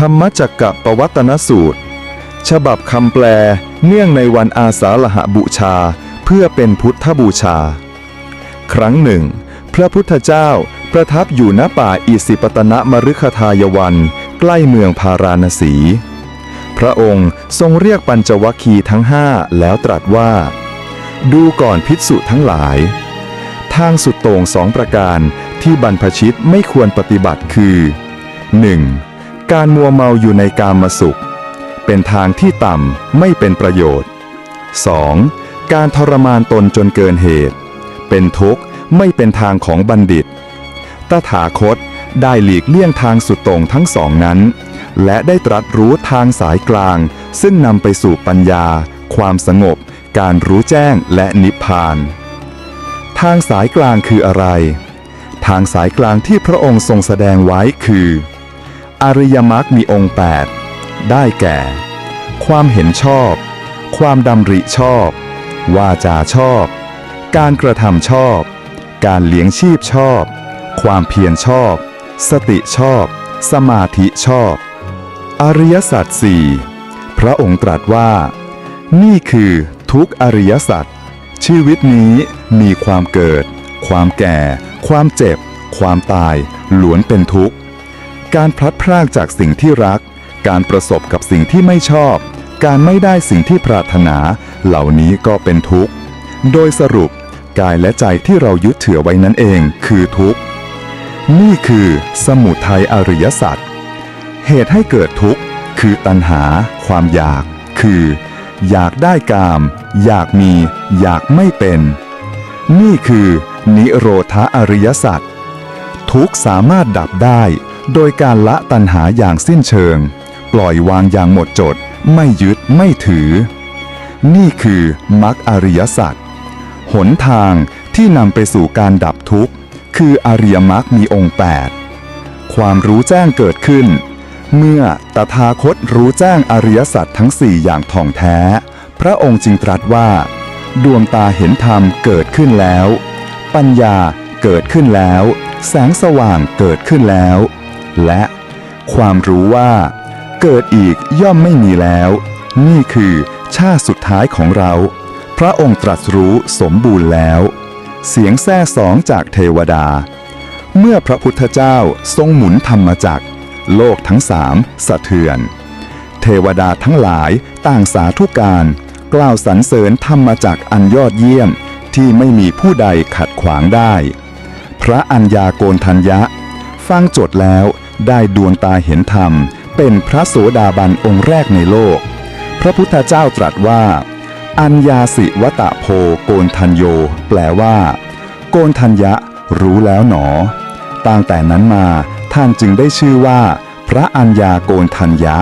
ธรรมจักกะปวัตนสูตร ฉบับคำแปลเนื่องในวันอาสาฬหบูชา เพื่อเป็นพุทธบูชา ครั้งหนึ่ง พระพุทธเจ้าประทับอยู่ณป่าอิสิปตนะมฤคทายวัน ใกล้เมืองพาราณสี พระองค์ทรงเรียกปัญจวัคคีย์ทั้งห้าแล้วตรัสว่า ดูก่อนภิกษุทั้งหลาย ทางสุดโต่งสองประการที่บรรพชิตไม่ควรปฏิบัติคือ 1. การมัวเมาอยู่ในกามสุข เป็นทางที่ต่ำไม่เป็นประโยชน์ 2. การทรมานตนจนเกินเหตุ เป็นทุกข์ไม่เป็นทางของบัณฑิต ตถาคตได้หลีกเลี่ยงทางสุดโต่งทั้งสองนั้น และได้ตรัสรู้ทางสายกลาง ซึ่งนำไปสู่ปัญญา ความสงบ การรู้แจ้งและนิพพาน ทางสายกลางคืออะไร ทางสายกลางที่พระองค์ทรงแสดงไว้คือ อริยมรรคมีองค์ 8 ได้แก่ ความเห็นชอบ ความดำริชอบ วาจาชอบ การกระทำชอบ การเลี้ยงชีพชอบ ความเพียรชอบ สติชอบ สมาธิชอบ อริยสัจสี่พระองค์ตรัสว่า นี่คือทุกอริยสัจชีวิตนี้มีความเกิด ความแก่ ความเจ็บ ความตายล้วนเป็นทุกข์ การพลัดพรากจากสิ่งที่รัก การประสบกับสิ่งที่ไม่ชอบ การไม่ได้สิ่งที่ปรารถนา เหล่านี้ก็เป็นทุกข์ โดยสรุป กายและใจที่เรายึดถือไว้นั้นเองคือทุกข์ นี่คือสมุทัยอริยสัจเหตุให้เกิดทุกข์ คือตัณหา ความอยาก คือ อยากได้กาม อยากมี อยากไม่เป็น นี่คือ นิโรธาอริยสัจทุกข์สามารถดับได้ โดยการละตัณหาอย่างสิ้นเชิง ปล่อยวางอย่างหมดจด ไม่ยึดไม่ถือ นี่คือมรรคอริยสัจหนทางที่นำไปสู่การดับทุกข์ คืออริยมรรคมีองค์ 8 ความรู้แจ้งเกิดขึ้น เมื่อตถาคตรู้แจ้งอริยสัจทั้งสี่อย่างท่องแท้ พระองค์จึงตรัสว่า ดวงตาเห็นธรรมเกิดขึ้นแล้ว ปัญญาเกิดขึ้นแล้ว แสงสว่างเกิดขึ้นแล้ว และความรู้ว่า เกิดอีกย่อมไม่มีแล้ว นี่คือชาติสุดท้ายของเรา พระองค์ตรัสรู้สมบูรณ์แล้ว เสียงแซ่สองจากเทวดา เมื่อพระพุทธเจ้าทรงหมุนธรรมจักร โลกทั้งสามสะเทือน เทวดาทั้งหลายต่างสาธุการ กล่าวสรรเสริญธรรมจักรอันยอดเยี่ยมที่ไม่มีผู้ใดขัดขวางได้ พระอัญญาโกณทัญญะ ฟังจทย์แล้ว ได้ดวงตาเห็นธรรม เป็นพระโสดาบันองค์แรกในโลก พระพุทธเจ้าตรัสว่า อัญญาสิวตะโพโกนทัญโย แปลว่า โกนทัญญะรู้แล้วหนอตั้งแต่นั้นมาท่านจึงได้ชื่อว่า พระอัญญาโกนทัญญะ